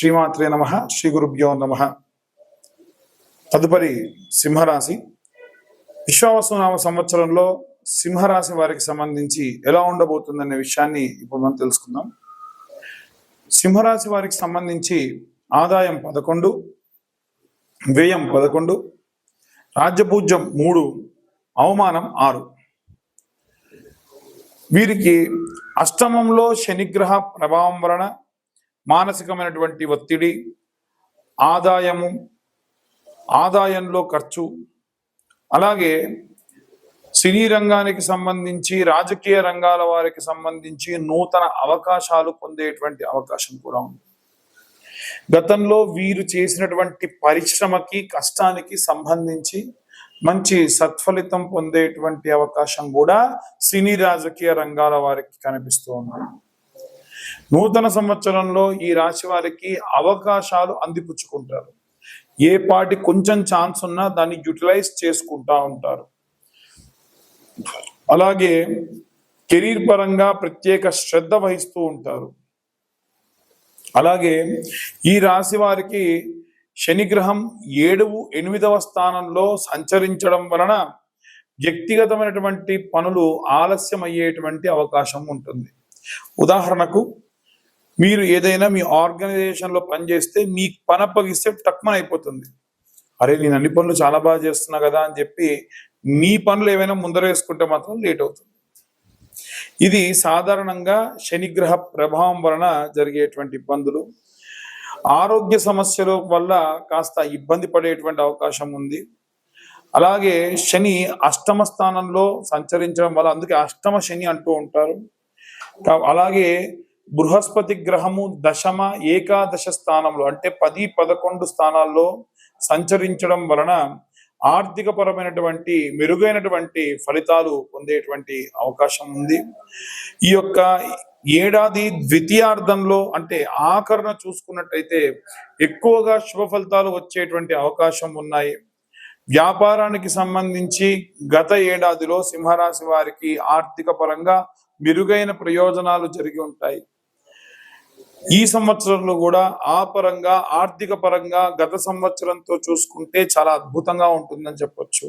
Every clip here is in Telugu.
శ్రీమాత్రే నమ శ్రీ గురుభ్యో నమ. తదుపరి సింహరాశి. విశ్వావసునామ సంవత్సరంలో సింహరాశి వారికి సంబంధించి ఎలా ఉండబోతుందనే విషయాన్ని ఇప్పుడు మనం తెలుసుకుందాం. సింహరాశి వారికి సంబంధించి ఆదాయం పదకొండు వ్యయం పదకొండు రాజ్యపూజ్యం మూడు అవమానం ఆరు. వీరికి అష్టమంలో శనిగ్రహ ప్రభావం వలన మానసికమైనటువంటి ఒత్తిడి ఆదాయము ఆదాయంలో ఖర్చు. అలాగే సినీ రంగానికి సంబంధించి రాజకీయ రంగాల వారికి సంబంధించి నూతన అవకాశాలు పొందేటువంటి అవకాశం కూడా ఉంది. గతంలో వీరు చేసినటువంటి పరిశ్రమకి కష్టానికి సంబంధించి మంచి సత్ఫలితం పొందేటువంటి అవకాశం కూడా సినీ రాజకీయ రంగాల వారికి కనిపిస్తూ ఉంది నూతన సంవత్సరంలో ఈ రాశి వారికి అవకాశాలు అందిపుచ్చుకుంటారు. ఏ పాటి కొంచెం ఛాన్స్ ఉన్నా దాన్ని యూటిలైజ్ చేసుకుంటా ఉంటారు. అలాగే కెరీర్ పరంగా ప్రత్యేక శ్రద్ధ వహిస్తూ ఉంటారు. అలాగే ఈ రాశి వారికి శనిగ్రహం ఏడు ఎనిమిదవ స్థానంలో సంచరించడం వలన వ్యక్తిగతమైనటువంటి పనులు ఆలస్యం అయ్యేటువంటి అవకాశం ఉంటుంది. ఉదాహరణకు మీరు ఏదైనా మీ ఆర్గనైజేషన్లో పనిచేస్తే మీకు పని అప్పగిస్తే టక్మన్ అయిపోతుంది. అరే నేను అన్ని పనులు చాలా బాగా చేస్తున్నా కదా అని చెప్పి మీ పనులు ఏవైనా ముందర వేసుకుంటే మాత్రం లేట్ అవుతుంది. ఇది సాధారణంగా శనిగ్రహ ప్రభావం వలన జరిగేటువంటి ఇబ్బందులు. ఆరోగ్య సమస్యల వల్ల కాస్త ఇబ్బంది పడేటువంటి అవకాశం ఉంది. అలాగే శని అష్టమ స్థానంలో సంచరించడం వల్ల అందుకే అష్టమ శని అంటూ ఉంటారు. అలాగే బృహస్పతి గ్రహము దశమ ఏకాదశ స్థానంలో అంటే పది పదకొండు స్థానాల్లో సంచరించడం వలన ఆర్థిక పరమైనటువంటి మెరుగైనటువంటి ఫలితాలు పొందేటువంటి అవకాశం ఉంది. ఈ యొక్క ఏడాది ద్వితీయార్థంలో అంటే ఆఖరణ చూసుకున్నట్టయితే ఎక్కువగా శుభ ఫలితాలు వచ్చేటువంటి అవకాశం ఉన్నాయి. వ్యాపారానికి సంబంధించి గత ఏడాదిలో సింహరాశి వారికి ఆర్థిక పరంగా మెరుగైన ప్రయోజనాలు జరిగి ఉంటాయి. ఈ సంవత్సరంలో కూడా ఆ పరంగా ఆర్థిక పరంగా గత సంవత్సరంతో చూసుకుంటే చాలా అద్భుతంగా ఉంటుందని చెప్పొచ్చు.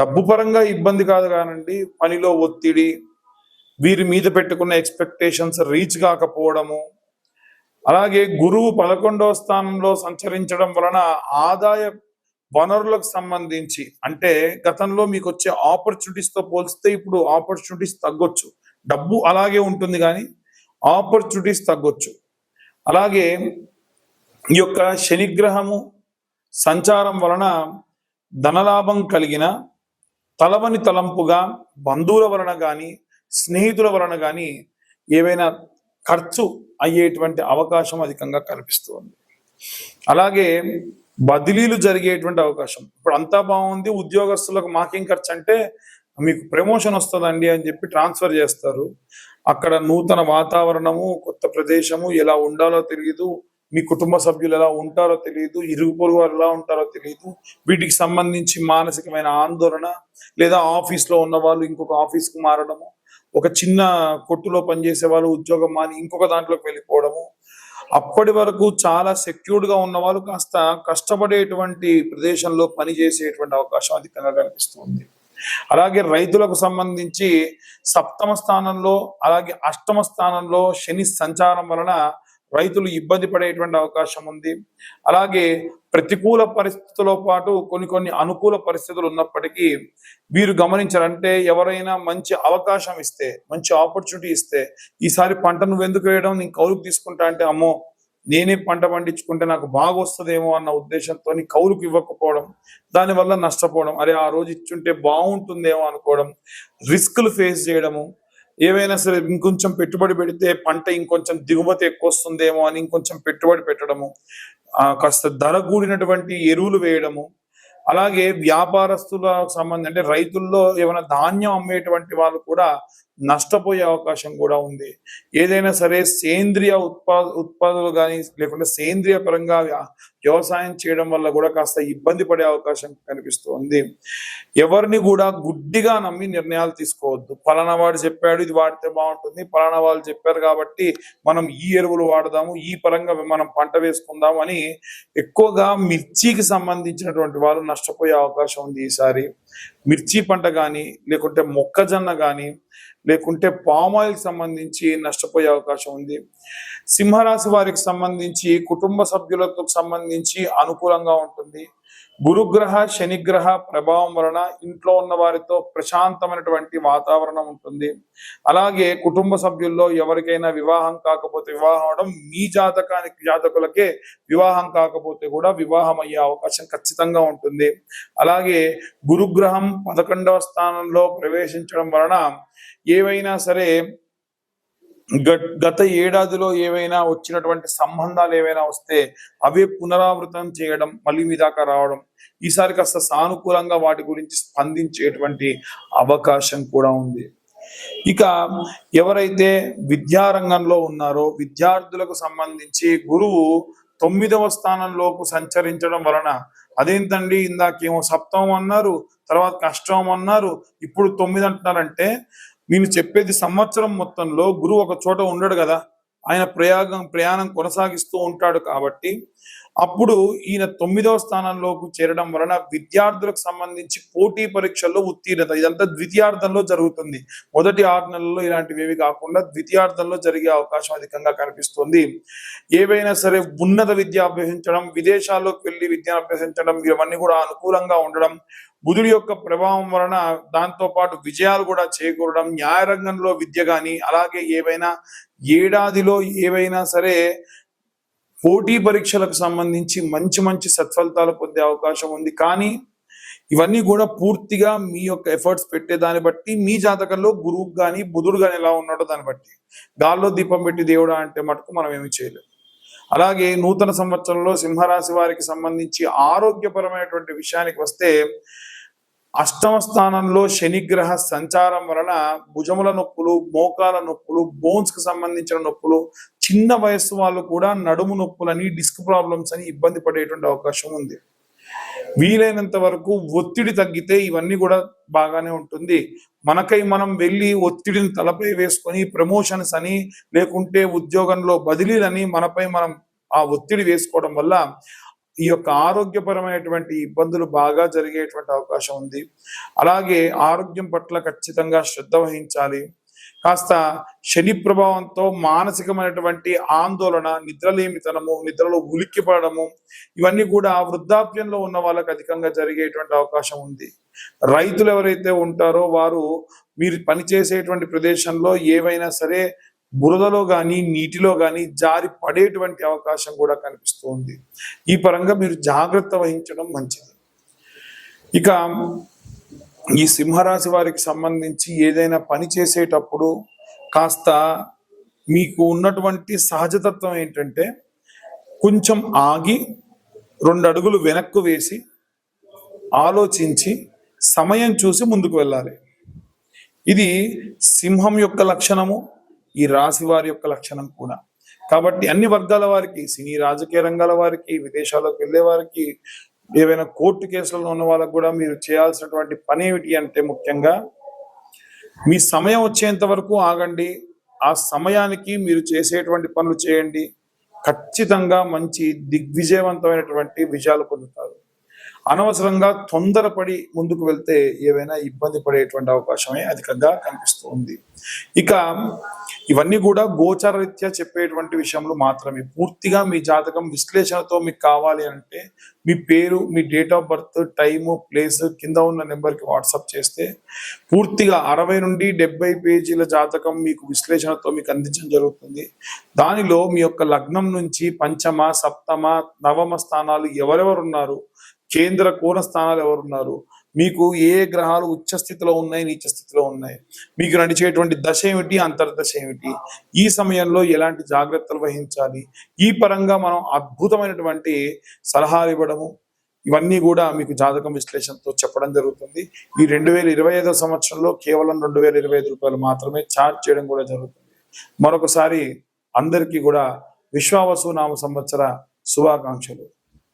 డబ్బు పరంగా ఇబ్బంది కాదు కానండి పనిలో ఒత్తిడి వీరి మీద పెట్టుకున్న ఎక్స్పెక్టేషన్స్ రీచ్ కాకపోవడము అలాగే గురువు పదకొండవ స్థానంలో సంచరించడం వలన ఆదాయ వనరులకు సంబంధించి అంటే గతంలో మీకు వచ్చే ఆపర్చునిటీస్తో పోల్స్తే ఇప్పుడు ఆపర్చునిటీస్ తగ్గొచ్చు. డబ్బు అలాగే ఉంటుంది కానీ ఆపర్చునిటీస్ తగ్గొచ్చు. అలాగే ఈ యొక్క శనిగ్రహము సంచారం వలన ధనలాభం కలిగిన తలవని తలంపుగా బంధువుల వలన కానీ స్నేహితుల వలన కానీ ఏవైనా ఖర్చు అయ్యేటువంటి అవకాశం అధికంగా కనిపిస్తుంది. అలాగే బదిలీలు జరిగేటువంటి అవకాశం. ఇప్పుడు అంతా బాగుంది ఉద్యోగస్తులకు మాకేం ఖర్చు అంటే మీకు ప్రమోషన్ వస్తుందండి అని చెప్పి ట్రాన్స్ఫర్ చేస్తారు. అక్కడ నూతన వాతావరణము కొత్త ప్రదేశము ఎలా ఉండాలో తెలియదు మీ కుటుంబ సభ్యులు ఎలా ఉంటారో తెలియదు ఇరుగు పొరుగు వారు ఎలా ఉంటారో తెలియదు వీటికి సంబంధించి మానసికమైన ఆందోళన లేదా ఆఫీస్లో ఉన్న వాళ్ళు ఇంకొక ఆఫీస్కు మారడము ఒక చిన్న కొట్టులో పనిచేసే వాళ్ళు ఉద్యోగం మాని ఇంకొక దాంట్లోకి వెళ్ళిపోవడము. అప్పటి వరకు చాలా సెక్యూర్డ్గా ఉన్న వాళ్ళు కాస్త కష్టపడేటువంటి ప్రదేశంలో పని చేసేటువంటి అవకాశం అధికంగా కనిపిస్తుంది అలాగే రైతులకు సంబంధించి సప్తమ స్థానంలో అలాగే అష్టమ స్థానంలో శని సంచారం వలన రైతులు ఇబ్బంది పడేటువంటి అవకాశం ఉంది. అలాగే ప్రతికూల పరిస్థితులతో పాటు కొన్ని కొన్ని అనుకూల పరిస్థితులు ఉన్నప్పటికీ వీరు గమనించారంటే ఎవరైనా మంచి అవకాశం ఇస్తే మంచి ఆపర్చునిటీ ఇస్తే ఈసారి పంట వెందుకు వేయడం నేను కౌలుకు తీసుకుంటా అంటే అమ్మో నేనే పంట పండించుకుంటే నాకు బాగా వస్తుందేమో అన్న ఉద్దేశంతో కౌలుకు ఇవ్వకపోవడం దానివల్ల నష్టపోవడం అరే ఆ రోజు ఇచ్చుంటే బాగుంటుందేమో అనుకోవడం రిస్క్లు ఫేస్ చేయడము ఏవైనా సరే ఇంకొంచెం పెట్టుబడి పెడితే పంట ఇంకొంచెం దిగుమతి ఎక్కువ వస్తుందేమో అని ఇంకొంచెం పెట్టుబడి పెట్టడము కాస్త ధర కూడినటువంటి ఎరువులు వేయడము అలాగే వ్యాపారస్తుల సంబంధం అంటే రైతుల్లో ఏమైనా ధాన్యం అమ్మేటువంటి వాళ్ళు కూడా నష్టపోయే అవకాశం కూడా ఉంది. ఏదైనా సరే సేంద్రియ ఉత్పా ఉత్పాదనలు కానీ లేకుంటే సేంద్రియ పరంగా వ్యవసాయం చేయడం వల్ల కూడా కాస్త ఇబ్బంది పడే అవకాశం కనిపిస్తుంది. ఎవరిని కూడా గుడ్డిగా నమ్మి నిర్ణయాలు తీసుకోవద్దు. పలానా వాడు చెప్పాడు ఇది వాడితే బాగుంటుంది. పలానా వాళ్ళు చెప్పారు కాబట్టి మనం ఈ ఎరువులు వాడదాము ఈ పరంగా మనం పంట వేసుకుందాం అని ఎక్కువగా మిర్చికి సంబంధించినటువంటి వాళ్ళు నష్టపోయే అవకాశం ఉంది ఈసారి. మిర్చి పంట కానీ లేకుంటే మొక్కజొన్న కానీ లేకుంటే పామ్ ఆయిల్ సంబంధించి నష్టపోయే అవకాశం ఉంది. సింహరాశి వారికి సంబంధించి కుటుంబ సభ్యులకు సంబంధించి అనుకూలంగా ఉంటుంది. గురుగ్రహ శనిగ్రహ ప్రభావం వలన ఇంట్లో ఉన్న వారితో ప్రశాంతమైనటువంటి వాతావరణం ఉంటుంది. అలాగే కుటుంబ సభ్యుల్లో ఎవరికైనా వివాహం కాకపోతే వివాహం అవడం మీ జాతకానికి జాతకులకే వివాహం కాకపోతే కూడా వివాహం అయ్యే అవకాశం ఖచ్చితంగా ఉంటుంది. అలాగే గురుగ్రహం పదకొండవ స్థానంలో ప్రవేశించడం వలన ఏవైనా సరే గత ఏడాదిలో ఏవైనా వచ్చినటువంటి సంబంధాలు ఏవైనా వస్తే అవే పునరావృతం చేయడం మళ్ళీ మీ దాకా రావడం ఈసారి కాస్త సానుకూలంగా వాటి గురించి స్పందించేటువంటి అవకాశం కూడా ఉంది. ఇక ఎవరైతే విద్యారంగంలో ఉన్నారో విద్యార్థులకు సంబంధించి గురువు తొమ్మిదవ స్థానంలోకి సంచరించడం వలన అదేంటండి ఇందాకేమో సప్తమం అన్నారు తర్వాత కష్టం అన్నారు ఇప్పుడు తొమ్మిది అంటున్నారంటే నేను చెప్పేది సంవత్సరం మొత్తంలో గురువు ఒక చోట ఉండడు కదా. ఆయన ప్రయాగం ప్రయాణం కొనసాగిస్తూ ఉంటాడు కాబట్టి అప్పుడు ఈయన తొమ్మిదవ స్థానంలోకి చేరడం వలన విద్యార్థులకు సంబంధించి పోటీ పరీక్షల్లో ఉత్తీర్ణత ఇదంతా ద్వితీయార్థంలో జరుగుతుంది. మొదటి ఆరు నెలల్లో ఇలాంటివి ఏవి కాకుండా ద్వితీయార్థంలో జరిగే అవకాశం అధికంగా కనిపిస్తుంది. ఏవైనా సరే ఉన్నత విద్య అభ్యసించడం విదేశాల్లోకి వెళ్ళి విద్యను అభ్యసించడం ఇవన్నీ కూడా అనుకూలంగా ఉండడం బుధుడి యొక్క ప్రభావం వలన దాంతో పాటు విజయాలు కూడా చేకూరడం న్యాయ రంగంలో విద్య కానీ అలాగే ఏవైనా ఏడాదిలో ఏవైనా సరే పోటీ పరీక్షలకు సంబంధించి మంచి మంచి సత్ఫలితాలు పొందే అవకాశం ఉంది. కానీ ఇవన్నీ కూడా పూర్తిగా మీ యొక్క ఎఫర్ట్స్ పెట్టే దాన్ని బట్టి మీ జాతకంలో గురువు కానీ బుధుడు కానీ ఎలా ఉన్నాడో దాన్ని బట్టి. గాల్లో దీపం పెట్టి దేవుడా అంటే మటుకు మనం ఏమి చేయలేం. అలాగే నూతన సంవత్సరంలో సింహరాశి వారికి సంబంధించి ఆరోగ్యపరమైనటువంటి విషయానికి వస్తే అష్టమ స్థానంలో శనిగ్రహ సంచారం వలన భుజముల నొప్పులు మోకాల నొప్పులు బోన్స్కు సంబంధించిన నొప్పులు చిన్న వయస్సు వాళ్ళు కూడా నడుము నొప్పులని డిస్క్ ప్రాబ్లమ్స్ అని ఇబ్బంది పడేటువంటి అవకాశం ఉంది. వీలైనంత వరకు ఒత్తిడి తగ్గితే ఇవన్నీ కూడా బాగానే ఉంటుంది. మనకై మనం వెళ్ళి ఒత్తిడిని తలపై వేసుకొని ప్రమోషన్స్ అని లేకుంటే ఉద్యోగంలో బదిలీలని మనపై మనం ఆ ఒత్తిడి వేసుకోవడం వల్ల ఈ యొక్క ఆరోగ్యపరమైనటువంటి ఇబ్బందులు బాగా జరిగేటువంటి అవకాశం ఉంది. అలాగే ఆరోగ్యం పట్ల ఖచ్చితంగా శ్రద్ధ వహించాలి. కాస్త శని ప్రభావంతో మానసికమైనటువంటి ఆందోళన నిద్రలేమితనము నిద్రలో ఉలిక్కి పడడము ఇవన్నీ కూడా వృద్ధాప్యంలో ఉన్న వాళ్ళకి అధికంగా జరిగేటువంటి అవకాశం ఉంది. రైతులు ఎవరైతే ఉంటారో వారు మీరు పనిచేసేటువంటి ప్రదేశంలో ఏవైనా సరే బురదలో కానీ నీటిలో కానీ జారి పడేటువంటి అవకాశం కూడా కనిపిస్తుంది. ఈ పరంగా మీరు జాగ్రత్త వహించడం మంచిది. ఇక ఈ సింహరాశి వారికి సంబంధించి ఏదైనా పని చేసేటప్పుడు కాస్త మీకు ఉన్నటువంటి సహజతత్వం ఏంటంటే కొంచెం ఆగి రెండు అడుగులు వెనక్కు వేసి ఆలోచించి సమయం చూసి ముందుకు వెళ్ళాలి. ఇది సింహం యొక్క లక్షణము ఈ రాశి వారి యొక్క లక్షణం కూడా. కాబట్టి అన్ని వర్గాల వారికి సినీ రాజకీయ రంగాల వారికి విదేశాలకు వెళ్ళే వారికి ఏవైనా కోర్టు కేసులలో ఉన్న వాళ్ళకు కూడా మీరు చేయాల్సినటువంటి పని ఏమిటి అంటే ముఖ్యంగా మీ సమయం వచ్చేంత వరకు ఆగండి. ఆ సమయానికి మీరు చేసేటువంటి పనులు చేయండి. ఖచ్చితంగా మంచి దిగ్విజయవంతమైనటువంటి విజయాలు పొందుతారు. అనవసరంగా తొందరపడి ముందుకు వెళ్తే ఏవైనా ఇబ్బంది పడేటువంటి అవకాశమే అధికంగా కనిపిస్తూ ఉంది. ఇక ఇవన్నీ కూడా గోచర రీత్యా చెప్పేటువంటి విషయంలో మాత్రమే. పూర్తిగా మీ జాతకం విశ్లేషణతో మీకు కావాలి అంటే మీ పేరు మీ date of birth time place కింద ఉన్న నెంబర్కి వాట్సాప్ చేస్తే పూర్తిగా అరవై నుండి డెబ్బై పేజీల జాతకం మీకు విశ్లేషణతో మీకు అందించడం జరుగుతుంది. దానిలో మీ యొక్క లగ్నం నుంచి పంచమ సప్తమ నవమ స్థానాలు ఎవరెవరు ఉన్నారు కేంద్ర కోణ స్థానాలు ఎవరున్నారు? మీకు ఏ గ్రహాలు ఉచ్చ స్థితిలో ఉన్నాయి నీచ స్థితిలో ఉన్నాయి? మీకు నడిచేటువంటి దశ ఏమిటి అంతర్దశ ఏమిటి? ఈ సమయంలో ఎలాంటి జాగ్రత్తలు వహించాలి? ఈ పరంగా మనం అద్భుతమైనటువంటి సలహాలు ఇవ్వడము ఇవన్నీ కూడా మీకు జాతకం విశ్లేషణతో చెప్పడం జరుగుతుంది. ఈ రెండు వేల ఇరవై ఐదో సంవత్సరంలో కేవలం రెండు వేల ఇరవై ఐదు రూపాయలు మాత్రమే ఛార్జ్ చేయడం కూడా జరుగుతుంది. మరొకసారి అందరికీ కూడా విశ్వావసు నామ సంవత్సర శుభాకాంక్షలు.